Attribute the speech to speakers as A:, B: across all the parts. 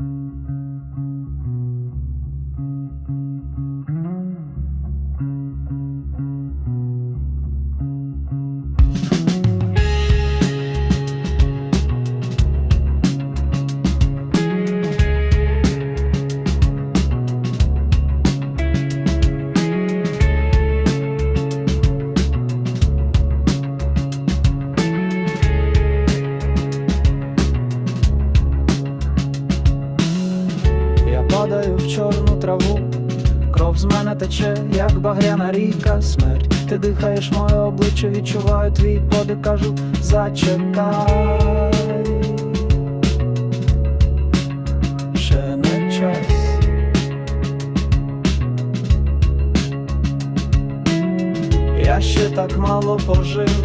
A: thank you траву, кров з мене тече, як багряна ріка, смерть. Ти дихаєш моє обличчя, відчуваю твій подих, кажу, зачекай. Ще не час. Я ще так мало пожив,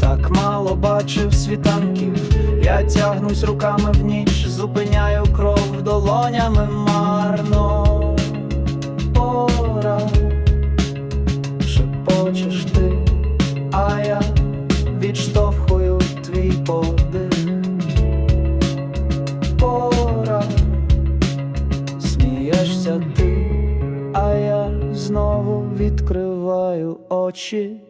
A: так мало бачив світанків. Я тягнусь руками в ніч, зупиняю кров долонями марно. Відкриваю очі.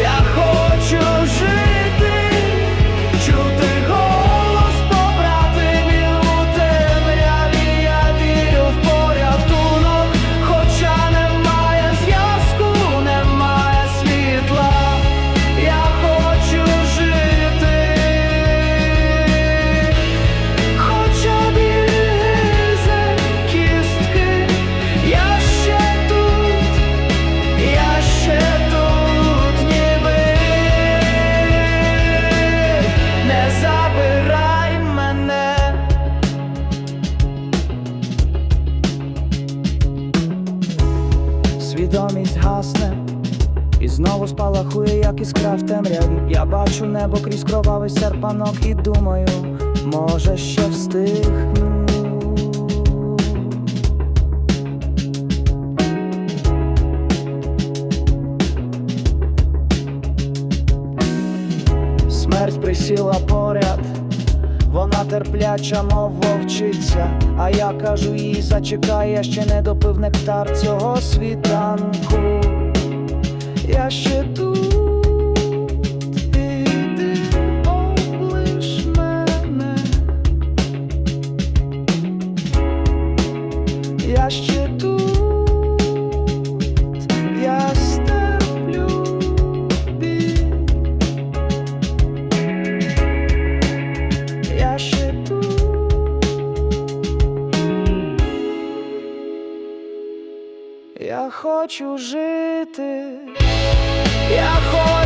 A: Я хочу жити, Свідомість гасне і знову спалахує, як іскра в темряві. Я бачу небо крізь кровавий серпанок і думаю, може ще встигну. Смерть присіла поряд, вона терпляча, мов вовчиця. А я кажу їй, зачекай, я ще не допив нектар цього світанку. Я ще тут, іди облиш мене. Я ще тут, Я хочу жити. Я хочу.